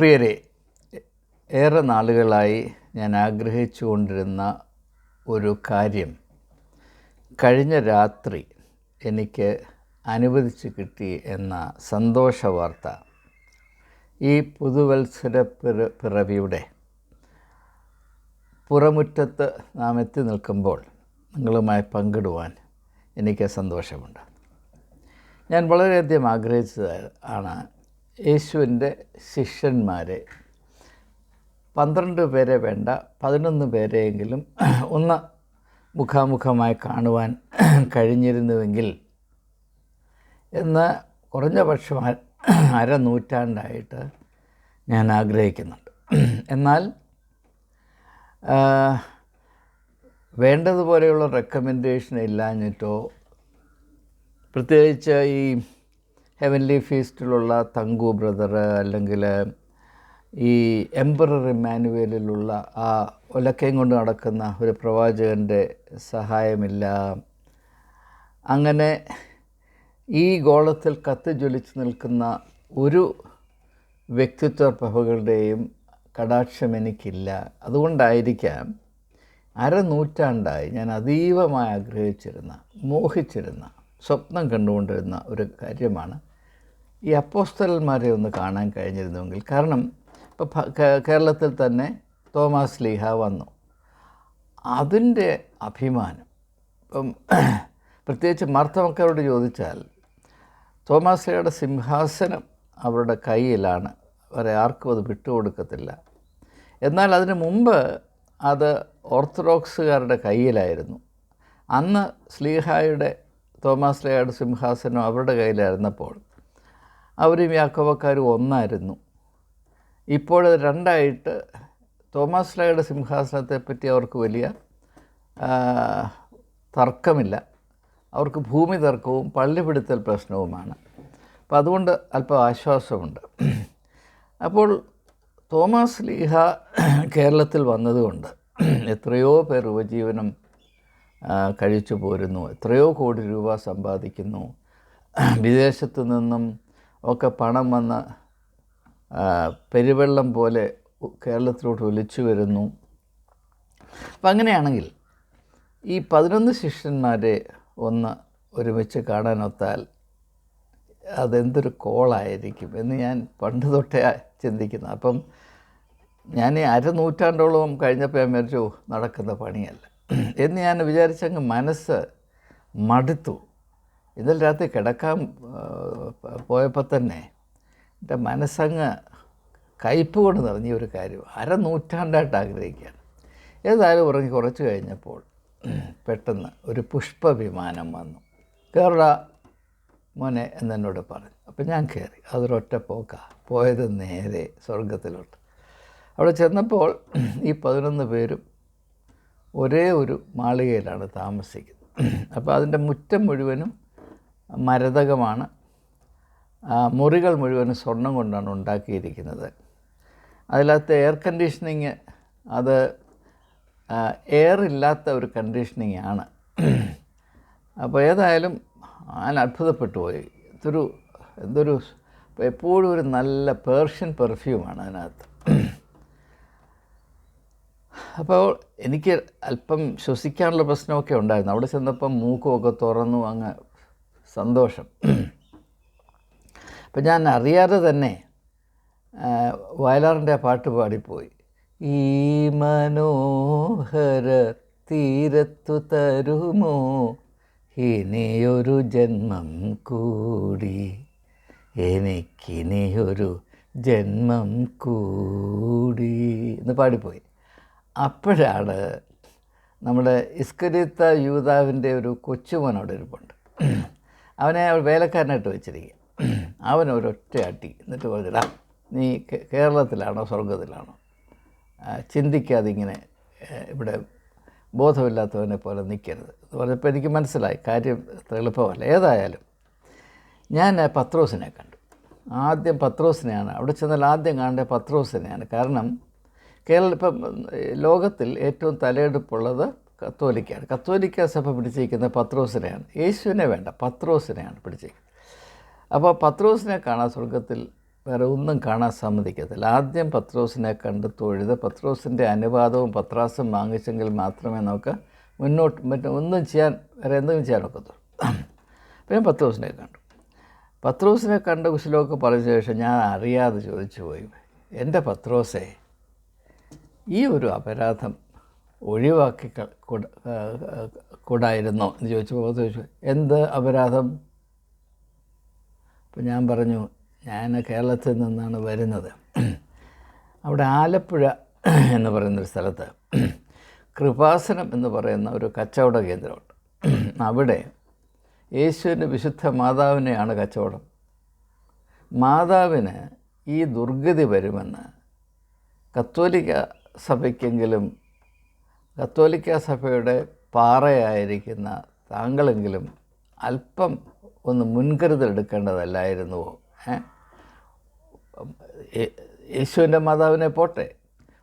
പ്രിയരെ ഏറെ നാളുകളായി ഞാൻ ആഗ്രഹിച്ചു കൊണ്ടിരുന്ന ഒരു കാര്യം. കഴിഞ്ഞ രാത്രി എനിക്ക് അനുവദിച്ച് കിട്ടി എന്ന സന്തോഷ വാർത്ത. ഈ പുതുവത്സര പിറ പിറവിയുടെ പുറമുറ്റത്ത് നാം എത്തി നിൽക്കുമ്പോൾ നിങ്ങളുമായി പങ്കിടുവാൻ എനിക്ക് സന്തോഷമുണ്ട്. ഞാൻ വളരെയധികം ആഗ്രഹിച്ചത് ആണ് യേശുവിന്റെ ശിഷ്യന്മാരെ. പന്ത്രണ്ട് പേരെ വേണ്ട പതിനൊന്ന് പേരെയെങ്കിലും ഒന്ന് മുഖാമുഖമായി കാണുവാൻ കഴിഞ്ഞിരുന്നുവെങ്കിൽ എന്ന് കുറഞ്ഞ പക്ഷം അരനൂറ്റാണ്ടായിട്ട് അര നൂറ്റാണ്ടായിട്ട് ഞാൻ ആഗ്രഹിക്കുന്നുണ്ട്. എന്നാൽ വേണ്ടതുപോലെയുള്ള റെക്കമെൻഡേഷൻ ഇല്ലാഞ്ഞിട്ടോ പ്രത്യേകിച്ച് ഈ ഹെവൻലി ഫീസ്റ്റിലുള്ള തങ്കു ബ്രദർ അല്ലെങ്കിൽ ഈ എംപറർ ഇമ്മാനുവേലിലുള്ള ആ ഒലക്കയും കൊണ്ട് നടക്കുന്ന ഒരു പ്രവാചകന്റെ സഹായമില്ല. അങ്ങനെ ഈ ഗോളത്തിൽ കത്ത് ജ്വലിച്ച് നിൽക്കുന്ന ഒരു വ്യക്തിത്വ പ്രഭകളുടെയും കടാക്ഷം എനിക്കില്ല. അതുകൊണ്ടായിരിക്കാം അരനൂറ്റാണ്ടായി ഞാൻ അതീവമായി ആഗ്രഹിച്ചിരുന്ന മോഹിച്ചിരുന്ന സ്വപ്നം കണ്ടുകൊണ്ടിരുന്ന ഒരു കാര്യമാണ് ഈ അപ്പോസ്തലന്മാരെ ഒന്ന് കാണാൻ കഴിഞ്ഞിരുന്നുവെങ്കിൽ കാരണം ഇപ്പോൾ കേരളത്തിൽ തന്നെ തോമസ് ലീഹ വന്നു. അതിന്റെ അഭിമാനം ഇപ്പം പ്രത്യേകിച്ച് മർത്തമക്കാരോട് ചോദിച്ചാൽ തോമസ് ലീഹയുടെ സിംഹാസനം അവരുടെ കയ്യിലാണ് അവരെ ആർക്കും അത് വിട്ടുകൊടുക്കത്തില്ല. എന്നാൽ അതിനു മുമ്പ് അത് ഓർത്തഡോക്സുകാരുടെ കയ്യിലായിരുന്നു. അന്ന് സ്ലീഹായുടെ തോമസ് ലീഹയുടെ സിംഹാസനം അവരുടെ കയ്യിലായിരുന്നപ്പോൾ അവരും യാക്കോബക്കാരും ഒന്നായിരുന്നു. ഇപ്പോൾ രണ്ടായിട്ട് തോമസ് ലയുടെ സിംഹാസനത്തെപ്പറ്റി അവർക്ക് വലിയ തർക്കമില്ല. അവർക്ക് ഭൂമി തർക്കവും പള്ളിപിടുത്തൽ പ്രശ്നവുമാണ്. അപ്പം അതുകൊണ്ട് അല്പം ആശ്വാസമുണ്ട്. അപ്പോൾ തോമസ് ലീഹ കേരളത്തിൽ വന്നതുകൊണ്ട് എത്രയോ പേർ ഉപജീവനം കഴിച്ചു പോരുന്നു. എത്രയോ കോടി രൂപ സമ്പാദിക്കുന്നു. വിദേശത്തു നിന്നും ഒക്കെ പണം വന്ന് പെരുവെള്ളം പോലെ കേരളത്തിലോട്ട് ഒലിച്ചു വരുന്നു. അപ്പം അങ്ങനെയാണെങ്കിൽ ഈ പതിനൊന്ന് ശിഷ്യന്മാരെ ഒന്ന് ഒരുമിച്ച് കാണാനൊത്താൽ അതെന്തൊരു കോളായിരിക്കും എന്ന് ഞാൻ പണ്ട് തൊട്ടേ ചിന്തിക്കുന്നു. അപ്പം ഞാൻ അരനൂറ്റാണ്ടോളം കഴിഞ്ഞപ്പോൾ ഞാൻ വിചാരിച്ചു നടക്കുന്ന പണിയല്ല. എന്ന് ഞാൻ വിചാരിച്ചങ്ങ് മനസ്സ് മടുത്തു. ഇന്നലെ രാത്രി കിടക്കാൻ പോയപ്പോൾ തന്നെ എന്റെ മനസ്സങ്ങ് കയ്പ് കൊണ്ട് നിറഞ്ഞ ഒരു കാര്യം. അരനൂറ്റാണ്ടായിട്ട് ആഗ്രഹിക്കുകയാണ് ഏതായാലും ഉറങ്ങി കുറച്ച് കഴിഞ്ഞപ്പോൾ പെട്ടെന്ന് ഒരു പുഷ്പ വിമാനം വന്നു. കയറുക മോനെ എന്നെന്നോട് പറഞ്ഞു. അപ്പം ഞാൻ കയറി അതൊരൊറ്റ പോക്കാ. പോയത് നേരെ സ്വർഗത്തിലോട്ട് അവിടെ ചെന്നപ്പോൾ ഈ പതിനൊന്ന് പേരും ഒരേ ഒരു മാളികയിലാണ് താമസിക്കുന്നത്. അപ്പോൾ അതിന്റെ മുറ്റം മുഴുവനും മരതകമാണ്. മുറികൾ മുഴുവനും സ്വർണം കൊണ്ടാണ് ഉണ്ടാക്കിയിരിക്കുന്നത്. അതിലകത്ത് എയർ കണ്ടീഷനിങ് അത് എയർ ഇല്ലാത്ത ഒരു കണ്ടീഷനിങ് ആണ്. അപ്പോൾ ഏതായാലും ഞാൻ അത്ഭുതപ്പെട്ടു പോയി. ഇതൊരു എന്തൊരു എപ്പോഴും ഒരു നല്ല പേർഷ്യൻ പെർഫ്യൂമാണ് അതിനകത്ത്. അപ്പോൾ എനിക്ക് അല്പം ശ്വസിക്കാനുള്ള പ്രശ്നമൊക്കെ ഉണ്ടായിരുന്നു. അവിടെ ചെന്നപ്പം മൂക്കുമൊക്കെ തുറന്നു അങ്ങ് സന്തോഷം. അപ്പം ഞാൻ അറിയാതെ തന്നെ വയലാറിന്റെ പാട്ട് പാടിപ്പോയി. ഈ മനോഹര തീരത്തു തരുമോ? ഇനിയൊരു ജന്മം കൂടി. എനിക്കിനിയൊരു ജന്മം കൂടി. എന്ന് പാടിപ്പോയി. അപ്പോഴാണ് നമ്മുടെ ഇസ്കരിത്ത യൂതാവിന്റെ ഒരു കൊച്ചുമോനോടൊരുപ്പുണ്ട് അവനെ അവൾ വേലക്കാരനായിട്ട് വെച്ചിരിക്കുക. അവൻ ഒരൊറ്റ അട്ടി എന്നിട്ട് പറഞ്ഞിടാ നീ കേരളത്തിലാണോ സ്വർഗത്തിലാണോ ചിന്തിക്കാതെ ഇങ്ങനെ ഇവിടെ ബോധമില്ലാത്തവനെ പോലെ നിൽക്കരുത്. എന്ന് പറഞ്ഞപ്പോൾ എനിക്ക് മനസ്സിലായി കാര്യം അത്ര എളുപ്പമല്ല. ഏതായാലും ഞാൻ പത്രോസിനെ കണ്ടു. ആദ്യം പത്രോസിനെയാണ് അവിടെ ചെന്നാൽ ആദ്യം കാണേണ്ട പത്രോസിനെയാണ്. കാരണം കേരള ഇപ്പം ലോകത്തിൽ ഏറ്റവും തലയെടുപ്പുള്ളത് കത്തോലിക്കയാണ്. കത്തോലിക്ക സഭ പിടിച്ചിരിക്കുന്ന പത്രോസിനെയാണ്. യേശുവിനെ വേണ്ട പത്രോസിനെയാണ് പിടിച്ചിരിക്കുന്നത്. അപ്പോൾ പത്രോസിനെ കാണാൻ സ്വർഗത്തിൽ വേറെ ഒന്നും കാണാൻ സമ്മതിക്കത്തില്ല. ആദ്യം പത്രോസിനെ കണ്ട് തൊഴുത് പത്രോസിന്റെ അനുവാദവും പത്രാസും വാങ്ങിച്ചെങ്കിൽ മാത്രമേ നമുക്ക് മുന്നോട്ട് മറ്റേ ഒന്നും ചെയ്യാൻ വേറെ എന്തെങ്കിലും ചെയ്യാൻ ഒക്കത്തുള്ളൂ. പിന്നെ പത്രോസിനെ കണ്ടു. പത്രോസിനെ കണ്ട കുശലമൊക്കെ പറഞ്ഞ ശേഷം ഞാൻ അറിയാതെ ചോദിച്ചു പോയി എന്റെ പത്രോസേ ഈ ഒരു അപരാധം ഒഴിവാക്കി കൂടായിരുന്നോ എന്ന് ചോദിച്ചപ്പോൾ ചോദിച്ചു എന്ത് അപരാധം? അപ്പോൾ ഞാൻ പറഞ്ഞു ഞാൻ കേരളത്തിൽ നിന്നാണ് വരുന്നത്. അവിടെ ആലപ്പുഴ എന്ന് പറയുന്നൊരു സ്ഥലത്ത് കൃപാസനം എന്ന് പറയുന്ന ഒരു കച്ചവട കേന്ദ്രമുണ്ട്. അവിടെ യേശുവിന്റെ വിശുദ്ധ മാതാവിനെയാണ് കച്ചവടം. മാതാവിന് ഈ ദുർഗതി വരുമെന്ന് കത്തോലിക്ക സഭയ്ക്കെങ്കിലും കത്തോലിക്ക സഭയുടെ പാറയായിരിക്കുന്ന താങ്കളെങ്കിലും അല്പം ഒന്ന് മുൻകരുതൽ എടുക്കേണ്ടതല്ലായിരുന്നുവോ യേശുവിന്റെ മാതാവിനെ പോട്ടെ.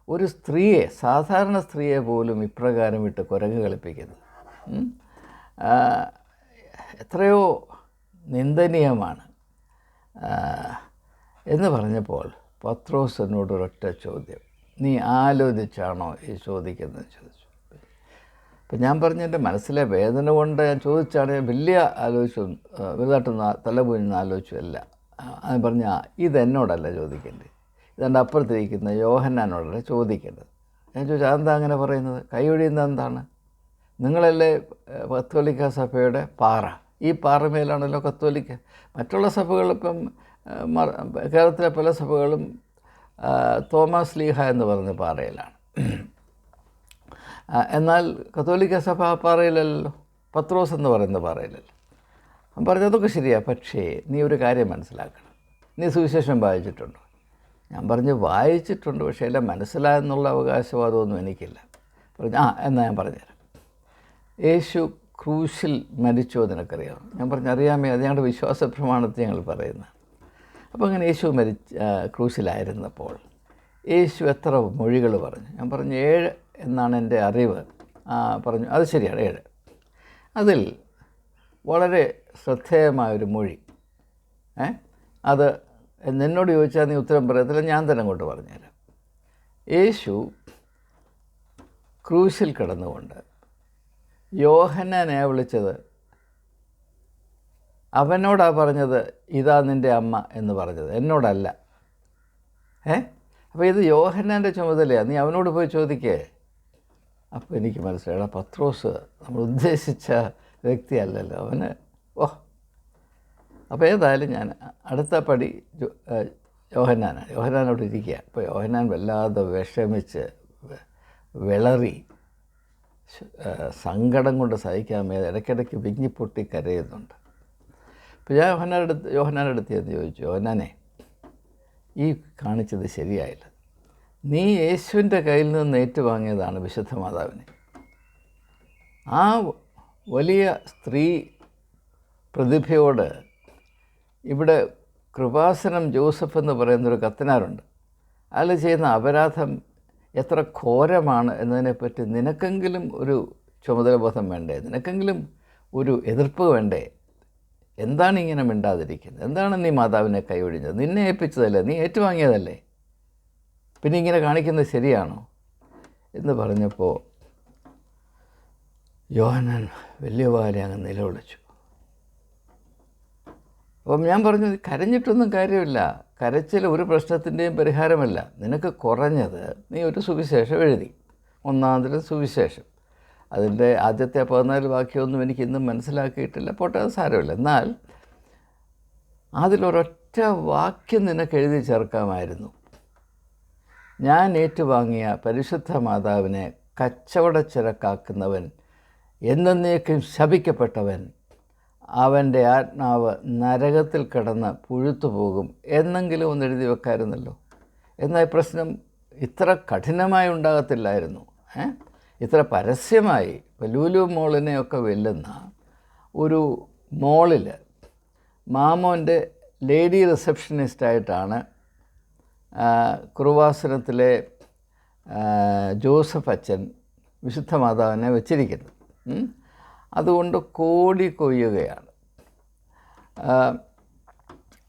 ഒരു സ്ത്രീയെ സാധാരണ സ്ത്രീയെ പോലും ഇപ്രകാരം ഇട്ട് കുരങ്ങ് കളിപ്പിക്കുന്നു. എത്രയോ നിന്ദനീയമാണ്. എന്ന് പറഞ്ഞപ്പോൾ പത്രോസ് എന്നോട് ചോദ്യം. നീ ആലോചിച്ചാണോ ഈ ചോദിക്കുന്നത് ചോദിച്ചു. അപ്പം ഞാൻ പറഞ്ഞ എന്റെ മനസ്സിലെ വേദന കൊണ്ട് ഞാൻ ചോദിച്ചാണ് ഞാൻ വലിയ ആലോചിച്ചു വലുതായിട്ടൊന്ന് ആ- തലപൊഞ്ഞൊന്നും ആലോചിച്ചു അല്ല അത് പറഞ്ഞാൽ ഇതെന്നോടല്ല ചോദിക്കേണ്ടത്. ഇതെന്റെ അപ്പുറത്തിരിക്കുന്ന യോഹന്നാനോടല്ല ചോദിക്കേണ്ടത്. ഞാൻ ചോദിച്ചു അതെന്താ അങ്ങനെ പറയുന്നത്? കൈയൊഴിയുന്നത് എന്താണ്? നിങ്ങളല്ലേ കത്തോലിക്ക സഭയുടെ പാറ. ഈ പാറമേലാണല്ലോ കത്തോലിക്ക. മറ്റുള്ള സഭകളിപ്പം കേരളത്തിലെ പല സഭകളും തോമസ് ലീഹ എന്ന് പറഞ്ഞ പാറയിലാണ്. എന്നാൽ കത്തോലിക്ക സഭ പാറയിലല്ലോ? പത്രോസ് എന്ന് പറയുന്ന പാറയിലല്ലോ? അവൻ പറഞ്ഞതൊക്കെ ശരിയാണ് പക്ഷേ നീ ഒരു കാര്യം മനസ്സിലാക്കണം. നീ സുവിശേഷം വായിച്ചിട്ടുണ്ടോ? ഞാൻ പറഞ്ഞു വായിച്ചിട്ടുണ്ട് പക്ഷേ എല്ലാം മനസ്സിലായെന്നുള്ള അവകാശവാദമൊന്നും എനിക്കില്ല. പറഞ്ഞു ആ എന്നാൽ ഞാൻ പറഞ്ഞുതരാം. യേശു ക്രൂശിൽ മരിച്ചോ നിനക്കറിയാം ഞാൻ പറഞ്ഞു അറിയാമേ അത് ഞങ്ങളുടെ വിശ്വാസ പ്രമാണത്തിൽ ഞങ്ങൾ പറയുന്നത് അപ്പോൾ അങ്ങനെ യേശു മരിച്ച ക്രൂശിലായിരുന്നപ്പോൾ യേശു എത്ര മൊഴികൾ പറഞ്ഞു? ഞാൻ പറഞ്ഞു ഏഴ് എന്നാണ് എന്റെ അറിവ്. പറഞ്ഞു അത് ശരിയാണ് ഏഴ്. അതിൽ വളരെ ശ്രദ്ധേയമായൊരു മൊഴി. ഏ? അത് നിന്നോട് ചോദിച്ചാൽ നീ ഉത്തരം പറയത്തില്ല ഞാൻ തന്നെ അങ്ങോട്ട് പറഞ്ഞുതരാം. യേശു ക്രൂശിൽ കിടന്നുകൊണ്ട് യോഹന്നാനെ വിളിച്ചത് അവനോടാ പറഞ്ഞത് ഇതാ നിന്റെ അമ്മ എന്ന് പറഞ്ഞത്. എന്നോടല്ല. ഏ? അപ്പോൾ ഇത് യോഹന്നാന്റെ ചുമതലയാണ് നീ അവനോട് പോയി ചോദിക്കേ. അപ്പോൾ എനിക്ക് മനസ്സിലായി പത്രോസ് നമ്മൾ ഉദ്ദേശിച്ച വ്യക്തിയല്ലല്ലോ അവന്. ഓ. അപ്പോൾ ഏതായാലും ഞാൻ അടുത്ത പടി യോഹന്നാനാണ്. യോഹന്നാനോട് ഇരിക്കുക അപ്പോൾ യോഹന്നാൻ വല്ലാതെ വിഷമിച്ച് വിളറി. സങ്കടം കൊണ്ട് സഹിക്കാൻ മേലെ ഇടയ്ക്കിടയ്ക്ക് വിങ്ങിപ്പൊട്ടി കരയുന്നുണ്ട്. അപ്പോൾ ഞാൻ യോഹന്നാനെടുത്ത് എന്ന് ചോദിച്ചു യോഹനാനെ ഈ കാണിച്ചത് ശരിയായില്ല. നീ യേശുവിന്റെ കയ്യിൽ നിന്ന് ഏറ്റുവാങ്ങിയതാണ് വിശുദ്ധ മാതാവിനെ. ആ വലിയ സ്ത്രീ പ്രതിഭയോട് ഇവിടെ കൃപാസനം ജോസഫ് എന്ന് പറയുന്നൊരു കത്തനാരുണ്ട്. അയാൾ ചെയ്യുന്ന അപരാധം എത്ര ഘോരമാണ് എന്നതിനെപ്പറ്റി നിനക്കെങ്കിലും ഒരു ചുമതലബോധം വേണ്ടേ? നിനക്കെങ്കിലും ഒരു എതിർപ്പ് വേണ്ടേ? എന്താണ് ഇങ്ങനെ മിണ്ടാതിരിക്കുന്നത്? എന്താണ് നീ മാതാവിനെ കൈവഴിഞ്ഞത് നിന്നെ ഏൽപ്പിച്ചതല്ലേ? നീ ഏറ്റുവാങ്ങിയതല്ലേ? പിന്നെ ഇങ്ങനെ കാണിക്കുന്നത് ശരിയാണോ? എന്ന് പറഞ്ഞപ്പോൾ യോഹനൻ വലിയ വാലെ അങ്ങ് നിലവിളിച്ചു. അപ്പം ഞാൻ പറഞ്ഞു കരഞ്ഞിട്ടൊന്നും കാര്യമില്ല. കരച്ചിൽ ഒരു പ്രശ്നത്തിന്റെയും പരിഹാരമല്ല. നിനക്ക് കുറഞ്ഞത് നീ ഒരു സുവിശേഷം എഴുതി. ഒന്നാമതിലും സുവിശേഷം. അതിന്റെ ആദ്യത്തെ പതിനാല് വാക്യമൊന്നും എനിക്ക് ഇന്നും മനസ്സിലാക്കിയിട്ടില്ല. പോട്ടെ അത് സാരമില്ല. എന്നാൽ അതിലൊരൊറ്റ വാക്യം നിനക്ക് എഴുതി ചേർക്കാമായിരുന്നു. ഞാൻ ഏറ്റുവാങ്ങിയ പരിശുദ്ധ മാതാവിനെ കച്ചവട ചിരക്കാക്കുന്നവൻ എന്നേക്കും ശപിക്കപ്പെട്ടവൻ അവന്റെ ആത്മാവ് നരകത്തിൽ കിടന്ന് പുഴുത്തു പോകും എന്നെങ്കിലും ഒന്ന് എഴുതി വെക്കായിരുന്നല്ലോ. എന്നാൽ പ്രശ്നം ഇത്ര കഠിനമായി ഉണ്ടാകത്തില്ലായിരുന്നു. ഏ? ഇത്ര പരസ്യമായി ലൂലു മോളിനെയൊക്കെ വെല്ലുന്ന ഒരു മോളിൽ മാമോന്റെ ലേഡി റിസപ്ഷനിസ്റ്റായിട്ടാണ് കുറുവാസനത്തിലെ ജോസഫ് അച്ഛൻ വിശുദ്ധ മാതാവിനെ വെച്ചിരിക്കുന്നത് അതുകൊണ്ട് കോടി കൊയ്യുകയാണ്.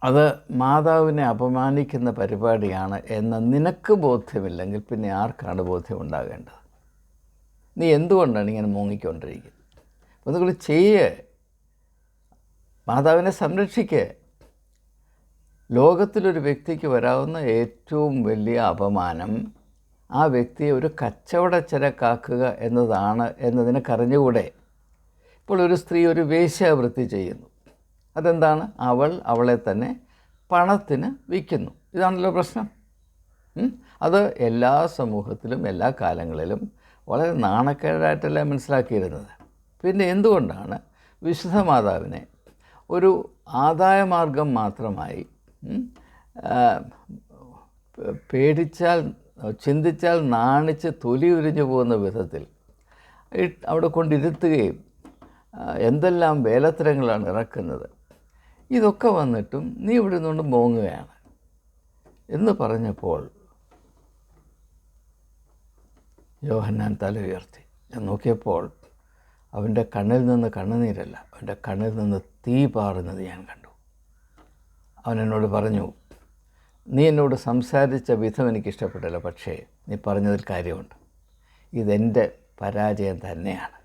അത് മാതാവിനെ അപമാനിക്കുന്ന പരിപാടിയാണ് എന്ന് നിനക്ക് ബോധ്യമില്ലെങ്കിൽ പിന്നെ ആർക്കാണ് ബോധ്യമുണ്ടാകേണ്ടത് നീ എന്തുകൊണ്ടാണ് ഇങ്ങനെ മുങ്ങിക്കൊണ്ടിരിക്കുന്നത്? അപ്പോൾ നിങ്ങൾ ചെയ്യേ. മാതാവിനെ സംരക്ഷിക്കുക ലോകത്തിലൊരു വ്യക്തിക്ക് വരാവുന്ന ഏറ്റവും വലിയ അപമാനം ആ വ്യക്തിയെ ഒരു കച്ചവടച്ചരക്കാക്കുക എന്നതാണ് എന്നതിനെ കറിഞ്ഞുകൂടെ ഇപ്പോൾ ഒരു സ്ത്രീ ഒരു വേശ്യാവൃത്തി ചെയ്യുന്നു. അതെന്താണ്? അവൾ അവളെ തന്നെ പണത്തിന് വിൽക്കുന്നു. ഇതാണല്ലോ പ്രശ്നം. അത് എല്ലാ സമൂഹത്തിലും എല്ലാ കാലങ്ങളിലും വളരെ നാണക്കേടായിട്ടല്ല മനസ്സിലാക്കിയിരുന്നത്. പിന്നെ എന്തുകൊണ്ടാണ് വിശുദ്ധ മാതാവിനെ ഒരു ആദായമാർഗം മാത്രമായി പേടിച്ചാൽ ചിന്തിച്ചാൽ നാണിച്ച് തൊലി ഉരിഞ്ഞു പോകുന്ന വിധത്തിൽ അവിടെ കൊണ്ടിരുത്തുകയും എന്തെല്ലാം വേലത്തരങ്ങളാണ് ഇറക്കുന്നത്. ഇതൊക്കെ വന്നിട്ടും നീ ഇവിടെ നിന്നുകൊണ്ട് മോങ്ങുകയാണ്. എന്ന് പറഞ്ഞപ്പോൾ യോഹന്നാൻ തല ഉയർത്തി. ഞാൻ നോക്കിയപ്പോൾ അവന്റെ കണ്ണിൽ നിന്ന് കണ്ണുനീരല്ല അവന്റെ കണ്ണിൽ നിന്ന് തീ പാറുന്നത് ഞാൻ കണ്ടു. അവൻ എന്നോട് പറഞ്ഞു നീ എന്നോട് സംസാരിച്ച വിധം എനിക്ക് ഇഷ്ടപ്പെട്ടില്ല പക്ഷേ നീ പറഞ്ഞതിൽ കാര്യമുണ്ട്. ഇതെന്റെ പരാജയം തന്നെയാണ്.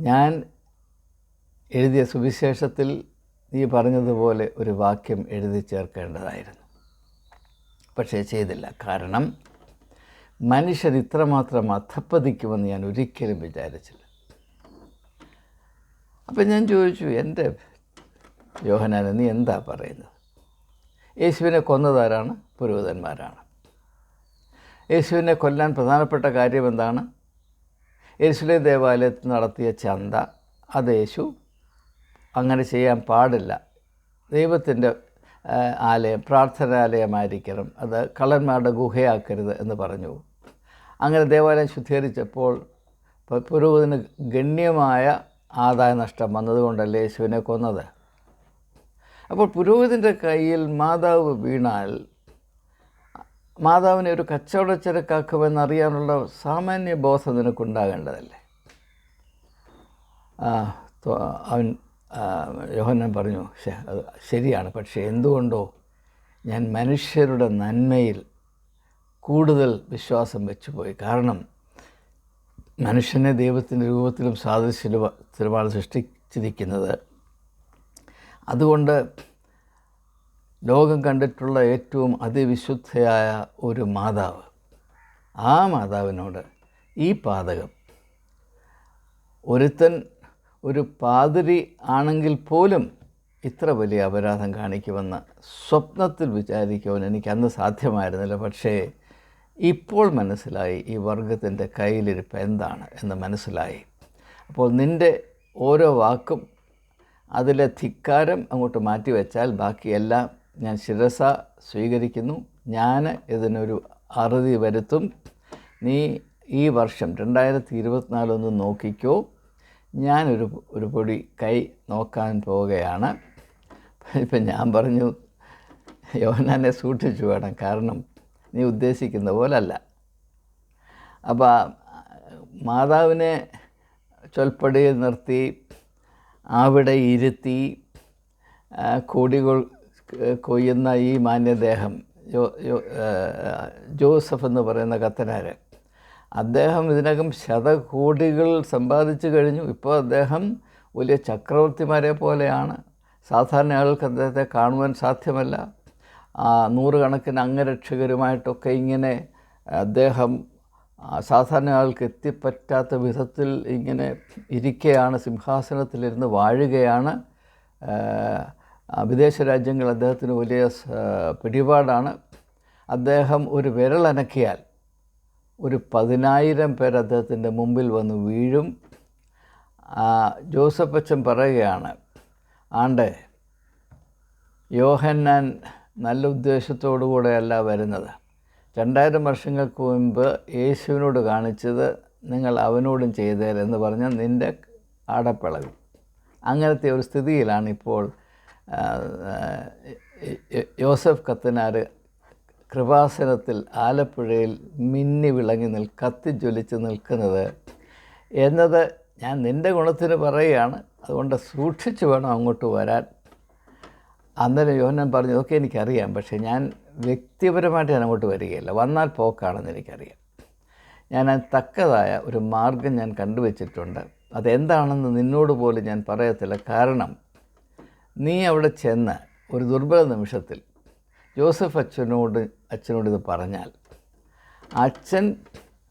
ഞാൻ എഴുതിയ സുവിശേഷത്തിൽ നീ പറഞ്ഞതുപോലെ ഒരു വാക്യം എഴുതി ചേർക്കേണ്ടതായിരുന്നു. പക്ഷേ ചെയ്തില്ല. കാരണം മനുഷ്യർ ഇത്രമാത്രം അധപ്പതിക്കുമെന്ന് ഞാൻ ഒരിക്കലും വിചാരിച്ചില്ല. അപ്പം ഞാൻ ചോദിച്ചു എന്റെ യോഹനാൻ നീ എന്താ പറയുന്നത്? യേശുവിനെ കൊന്നതാരാണ്? പുരോഹിതന്മാരാണ്. യേശുവിനെ കൊല്ലാൻ പ്രധാനപ്പെട്ട കാര്യം എന്താണ്? യേശുവിനെ ദേവാലയത്തിൽ നടത്തിയ ചന്ത അത് യേശു അങ്ങനെ ചെയ്യാൻ പാടില്ല. ദൈവത്തിന്റെ ആലയം പ്രാർത്ഥനാലയമായിരിക്കണം. അത് കള്ളന്മാരുടെ ഗുഹയാക്കരുത് എന്ന് പറഞ്ഞു. അങ്ങനെ ദേവാലയം ശുദ്ധീകരിച്ചപ്പോൾ പുരോഹിതന് ഗണ്യമായ ആദായ നഷ്ടം വന്നതുകൊണ്ടല്ലേ യേശുവിനെ കൊന്നത്. അപ്പോൾ പുരോഹിതന്റെ കയ്യിൽ മാതാവ് വീണാൽ മാതാവിനെ ഒരു കച്ചവടച്ചരക്കാക്കുമെന്നറിയാനുള്ള സാമാന്യ ബോധം നിനക്കുണ്ടാകേണ്ടതല്ലേ? അവൻ യോഹന്നാൻ പറഞ്ഞു "ശ- അത് ശരിയാണ്. പക്ഷേ എന്തുകൊണ്ടോ ഞാൻ മനുഷ്യരുടെ നന്മയിൽ കൂടുതൽ വിശ്വാസം വെച്ചു പോയി കാരണം മനുഷ്യനെ ദൈവത്തിന്റെ രൂപത്തിലും സാദൃശ്യത്തിലുമാണ് സൃഷ്ടിച്ചിരിക്കുന്നത്. അതുകൊണ്ട് ലോകം കണ്ടിട്ടുള്ള ഏറ്റവും അതിവിശുദ്ധയായ ഒരു മാതാവ് ആ മാതാവിനോട് ഈ പാതകം. ഒരുത്തൻ ഒരു പാതിരി ആണെങ്കിൽ പോലും ഇത്ര വലിയ അപരാധം കാണിക്കുമെന്ന് സ്വപ്നത്തിൽ വിചാരിക്കുവാൻ എനിക്ക് അന്ന് സാധ്യമായിരുന്നില്ല. പക്ഷേ ഇപ്പോൾ മനസ്സിലായി ഈ വർഗത്തിന്റെ കയ്യിലിരിപ്പ് എന്താണ് എന്ന് മനസ്സിലായി. അപ്പോൾ നിന്റെ ഓരോ വാക്കും അതിലെ ധിക്കാരം അങ്ങോട്ട് മാറ്റി മാറ്റിവെച്ചാൽ ബാക്കിയെല്ലാം ഞാൻ ശിരസ സ്വീകരിക്കുന്നു. ഞാൻ ഇതിനൊരു അറുതി വരുത്തും. നീ ഈ വർഷം രണ്ടായിരത്തി ഇരുപത്തിനാലൊന്ന് നോക്കിക്കോ. ഞാനൊരു ഒരു പൊടി കൈ നോക്കാൻ പോവുകയാണ്. ഇപ്പം ഞാൻ പറഞ്ഞു യോഹനാനെ സൂക്ഷിച്ചു വേണം കാരണം നീ ഉദ്ദേശിക്കുന്ന പോലല്ല. അപ്പോൾ മാതാവിനെ ചൊൽപ്പടിയിൽ നിർത്തി അവിടെ ഇരുത്തി കോടികൾ കൊയ്യുന്ന ഈ മാന്യദേഹം ജോസഫ് എന്ന് പറയുന്ന കത്തനാര് അദ്ദേഹം ഇതിനകം ശതകോടികൾ സമ്പാദിച്ചു കഴിഞ്ഞു. ഇപ്പോൾ അദ്ദേഹം വലിയ ചക്രവർത്തിമാരെ പോലെയാണ്. സാധാരണ ആൾക്ക് അദ്ദേഹത്തെ കാണുവാൻ സാധ്യമല്ല. നൂറുകണക്കിന് അംഗരക്ഷകരുമായിട്ടൊക്കെ ഇങ്ങനെ അദ്ദേഹം സാധാരണ ആൾക്ക് എത്തിപ്പറ്റാത്ത വിധത്തിൽ ഇങ്ങനെ ഇരിക്കുകയാണ് സിംഹാസനത്തിലിരുന്ന് വാഴുകയാണ്. വിദേശ രാജ്യങ്ങൾ അദ്ദേഹത്തിന് വലിയ പിടിപാടാണ്. അദ്ദേഹം ഒരു വിരലനക്കിയാൽ ഒരു പതിനായിരം പേർ അദ്ദേഹത്തിന്റെ മുമ്പിൽ വന്ന് വീഴും ജോസഫ് അച്ഛൻ പറയുകയാണ് ആണ്ട് യോഹന്നാൻ നല്ല ഉദ്ദേശത്തോടു കൂടെയല്ല വരുന്നത് രണ്ടായിരം വർഷങ്ങൾക്ക് മുൻപ് യേശുവിനോട് കാണിച്ചത് നിങ്ങൾ അവനോടും ചെയ്തേരെന്ന് പറഞ്ഞാൽ നിന്റെ ആടപ്പിളകും അങ്ങനത്തെ ഒരു സ്ഥിതിയിലാണ് ഇപ്പോൾ യോസഫ് കത്തനാർ കൃപാസനത്തിൽ ആലപ്പുഴയിൽ മിന്നി വിളങ്ങി നിൽ കത്തിജ്വലിച്ച് നിൽക്കുന്നത് എന്നത് ഞാൻ നിന്റെ ഗുണത്തിന് പറയുകയാണ്. അതുകൊണ്ട് സൂക്ഷിച്ച് വേണം അങ്ങോട്ട് വരാൻ. അന്നേരം യോഹന്നാൻ പറഞ്ഞു ഇതൊക്കെ എനിക്കറിയാം പക്ഷേ ഞാൻ വ്യക്തിപരമായിട്ട് ഞാൻ അങ്ങോട്ട് വരികയില്ല. വന്നാൽ പോക്കാണെന്ന് എനിക്കറിയാം. ഞാൻ അതിന് തക്കതായ ഒരു മാർഗം ഞാൻ കണ്ടുവച്ചിട്ടുണ്ട്. അതെന്താണെന്ന് നിന്നോട് പോലും ഞാൻ പറയത്തില്ല. കാരണം നീ അവിടെ ചെന്ന് ഒരു ദുർബല നിമിഷത്തിൽ ജോസഫ് അച്ഛനോട് അച്ഛനോട് ഇത് പറഞ്ഞാൽ അച്ഛൻ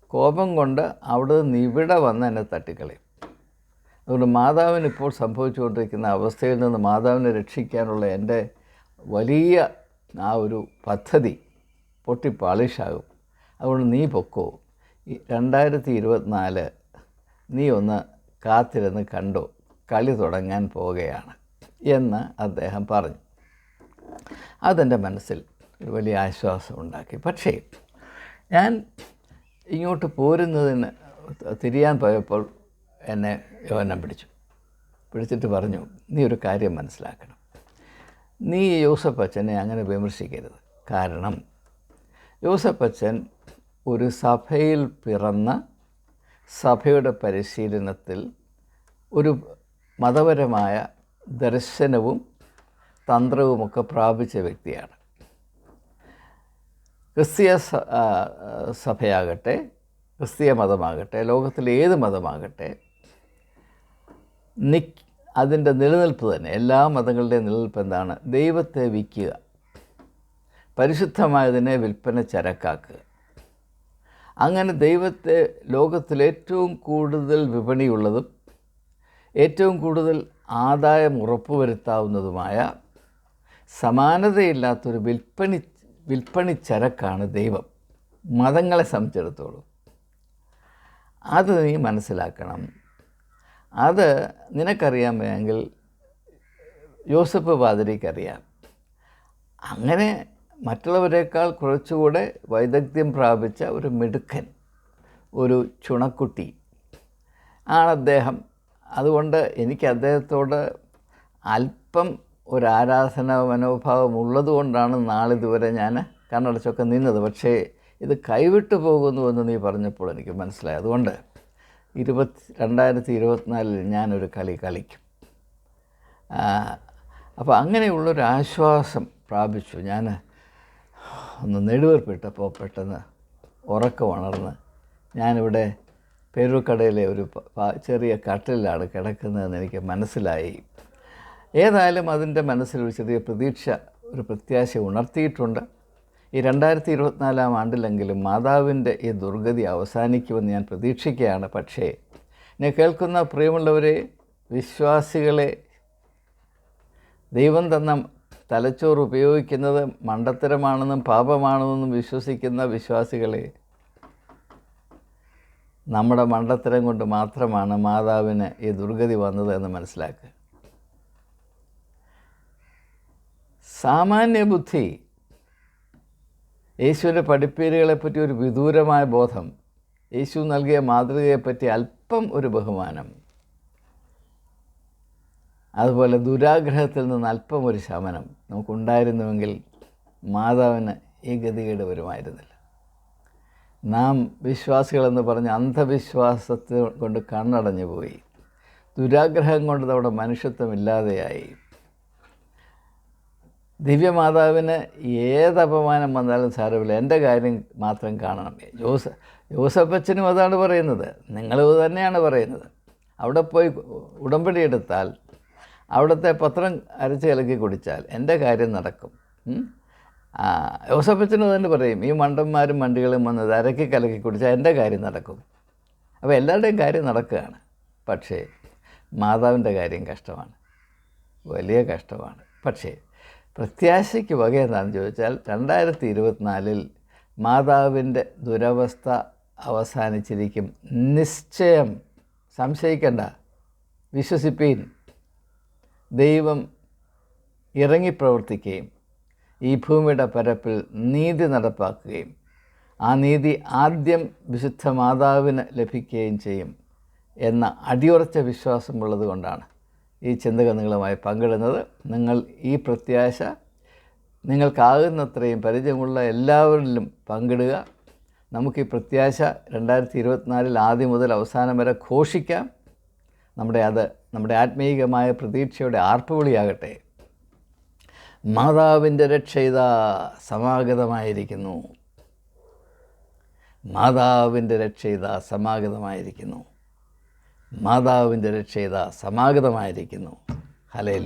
കോപം കൊണ്ട് അവിടെ നിന്ന് ഇവിടെ വന്ന് എന്നെ തട്ടിക്കളയും. അതുകൊണ്ട് മാതാവിന് ഇപ്പോൾ സംഭവിച്ചുകൊണ്ടിരിക്കുന്ന അവസ്ഥയിൽ നിന്ന് മാതാവിനെ രക്ഷിക്കാനുള്ള എന്റെ വലിയ ആ ഒരു പദ്ധതി പൊട്ടി പാളിഷാകും. അതുകൊണ്ട് നീ പൊക്കോ. രണ്ടായിരത്തി ഇരുപത്തിനാല് നീ ഒന്ന് കാത്തിരുന്ന് കണ്ടോ കളി തുടങ്ങാൻ പോവുകയാണ് എന്ന് അദ്ദേഹം പറഞ്ഞു. അതെന്റെ മനസ്സിൽ ഒരു വലിയ ആശ്വാസം ഉണ്ടാക്കി. പക്ഷേ ഞാൻ ഇങ്ങോട്ട് പോരുന്നതിന് തിരിയാൻ പോയപ്പോൾ എന്നെ യോഹനം പിടിച്ചു. പിടിച്ചിട്ട് പറഞ്ഞു നീ ഒരു കാര്യം മനസ്സിലാക്കണം. നീ യൂസഫ് അച്ഛനെ അങ്ങനെ വിമർശിക്കരുത്. കാരണം യൂസഫ് അച്ഛൻ ഒരു സഭയിൽ പിറന്ന സഭയുടെ പരിശീലനത്തിൽ ഒരു മതപരമായ ദർശനവും തന്ത്രവുമൊക്കെ പ്രാപിച്ച വ്യക്തിയാണ്. ക്രിസ്തീയ സഭയാകട്ടെ ക്രിസ്തീയ മതമാകട്ടെ ലോകത്തിലെ ഏത് മതമാകട്ടെ നി അതിന്റെ നിലനിൽപ്പ് തന്നെ എല്ലാ മതങ്ങളുടെയും നിലനിൽപ്പ് എന്താണ്? ദൈവത്തെ വിൽക്കുക. പരിശുദ്ധമായതിനെ വിൽപ്പന ചരക്കാക്കുക. അങ്ങനെ ദൈവത്തെ ലോകത്തിലേറ്റവും കൂടുതൽ വിപണിയുള്ളതും ഏറ്റവും കൂടുതൽ ആദായം ഉറപ്പുവരുത്താവുന്നതുമായ സമാനതയില്ലാത്തൊരു വിൽപ്പണി ചരക്കാണ് ദൈവം. മതങ്ങളെ സംബന്ധിച്ചിടത്തോളം. അത് നീ മനസ്സിലാക്കണം. അത് നിനക്കറിയാമെങ്കിൽ യോസഫ് പാതിരിക്കറിയാം അങ്ങനെ മറ്റുള്ളവരെക്കാൾ കുറച്ചുകൂടെ വൈദഗ്ധ്യം പ്രാപിച്ച ഒരു മിടുക്കൻ ഒരു ചുണക്കുട്ടി ആണ് അദ്ദേഹം. അതുകൊണ്ട് എനിക്ക് അദ്ദേഹത്തോട് അല്പം ഒരു ആരാധന മനോഭാവം ഉള്ളതുകൊണ്ടാണ് നാളിതുവരെ ഞാൻ കണ്ണടച്ചൊക്കെ നിന്നത്. പക്ഷേ ഇത് കൈവിട്ടു പോകുന്നു എന്ന് നീ പറഞ്ഞപ്പോൾ എനിക്ക് മനസ്സിലായി. അതുകൊണ്ട് ഇരുപത്തി രണ്ടായിരത്തി ഇരുപത്തിനാലിൽ ഞാനൊരു കളി കളിക്കും. അപ്പോൾ അങ്ങനെയുള്ളൊരു ആശ്വാസം പ്രാപിച്ചു. ഞാൻ ഒന്ന് നെടുവേർപ്പിട്ടപ്പോൾ പെട്ടെന്ന് ഉറക്കം ഉണർന്ന് ഞാനിവിടെ പേരൂർക്കടയിലെ ഒരു ചെറിയ കട്ടിലാണ് കിടക്കുന്നതെന്ന് എനിക്ക് മനസ്സിലായി. ഏതായാലും അതിന്റെ മനസ്സിൽ ഒരു ചെറിയ പ്രതീക്ഷ ഒരു പ്രത്യാശ ഉണർത്തിയിട്ടുണ്ട്. ഈ രണ്ടായിരത്തി ഇരുപത്തിനാലാം ആണ്ടിലെങ്കിലും മാതാവിന്റെ ഈ ദുർഗതി അവസാനിക്കുമെന്ന് ഞാൻ പ്രതീക്ഷിക്കുകയാണ്. പക്ഷേ എന്നെ കേൾക്കുന്ന പ്രിയമുള്ളവരെ വിശ്വാസികളെ ദൈവം തന്ന തലച്ചോറ് ഉപയോഗിക്കുന്നത് മണ്ടത്തരമാണെന്നും പാപമാണെന്നും വിശ്വസിക്കുന്ന വിശ്വാസികളെ നമ്മുടെ മണ്ടത്തരം കൊണ്ട് മാത്രമാണ് മാതാവിന് ഈ ദുർഗതി വന്നത് എന്ന് മനസ്സിലാക്കുക. സാമാന്യ ബുദ്ധി. യേശുവിന്റെ പഠിപ്പേരുകളെപ്പറ്റി ഒരു വിദൂരമായ ബോധം. യേശു നൽകിയ മാതൃകയെപ്പറ്റി അല്പം ഒരു ബഹുമാനം. അതുപോലെ ദുരാഗ്രഹത്തിൽ നിന്ന് അല്പം ഒരു ശമനം നമുക്കുണ്ടായിരുന്നുവെങ്കിൽ മാതാവിന് ഈ ഗതികേട് വരുമായിരുന്നില്ല നാം വിശ്വാസികളെന്ന് പറഞ്ഞ് അന്ധവിശ്വാസത്തെ കൊണ്ട് കണ്ണടഞ്ഞു പോയി ദുരാഗ്രഹം കൊണ്ട് നമ്മുടെ മനുഷ്യത്വം ഇല്ലാതെയായി. ദിവ്യമാതാവിന് ഏത് അപമാനം വന്നാലും സാരമില്ല. എന്റെ കാര്യം മാത്രം കാണണം. ജോസ ജോസഫച്ചനും അതാണ് പറയുന്നത്. നിങ്ങൾ തന്നെയാണ് പറയുന്നത്. അവിടെ പോയി ഉടമ്പടി എടുത്താൽ അവിടുത്തെ പത്രം അരച്ച് കലക്കി കുടിച്ചാൽ എന്റെ കാര്യം നടക്കും. ജോസഫ് അച്ഛനും ജോസഫച്ചനും തന്നെ പറയും. ഈ മണ്ടന്മാരും മണ്ടികളും വന്നത് അരക്കി കലക്കി കുടിച്ചാൽ എന്റെ കാര്യം നടക്കും. അപ്പോൾ എല്ലാവരുടെയും കാര്യം നടക്കുകയാണ്. പക്ഷേ മാതാവിന്റെ കാര്യം കഷ്ടമാണ്. വലിയ കഷ്ടമാണ്. പക്ഷേ പ്രത്യാശയ്ക്ക് വക എന്താണെന്ന് ചോദിച്ചാൽ രണ്ടായിരത്തി ഇരുപത്തിനാലിൽ മാതാവിന്റെ ദുരവസ്ഥ അവസാനിച്ചിരിക്കും. നിശ്ചയം സംശയിക്കണ്ട വിശ്വസിപ്പീൻ. ദൈവം ഇറങ്ങി ഇറങ്ങിപ്രവർത്തിക്കുകയും ഈ ഭൂമിയുടെ പരപ്പിൽ നീതി നടപ്പാക്കുകയും ആ നീതി ആദ്യം വിശുദ്ധ മാതാവിന് ലഭിക്കുകയും ചെയ്യും എന്ന അടിയുറച്ച വിശ്വാസമുള്ളത് കൊണ്ടാണ് ഈ ചിന്തകൾ നിങ്ങളുമായി പങ്കിടുന്നത് നിങ്ങൾ ഈ പ്രത്യാശ നിങ്ങൾക്കാകുന്നത്രയും പരിചയമുള്ള എല്ലാവരിലും പങ്കിടുക. നമുക്ക് ഈ പ്രത്യാശ രണ്ടായിരത്തി ഇരുപത്തിനാലിൽ ആദ്യം മുതൽ അവസാനം വരെ ഘോഷിക്കാം. നമ്മുടെ അത് നമ്മുടെ ആത്മീയമായ പ്രതീക്ഷയുടെ ആർപ്പുവിളിയാകട്ടെ. മാതാവിന്റെ രക്ഷയിത സമാഗതമായിരിക്കുന്നു. മാതാവിന്റെ രക്ഷയിത സമാഗതമായിരിക്കുന്നു. മാതാവിന്റെ രക്ഷയിത സമാഗതമായിരിക്കുന്നു. ഹലേ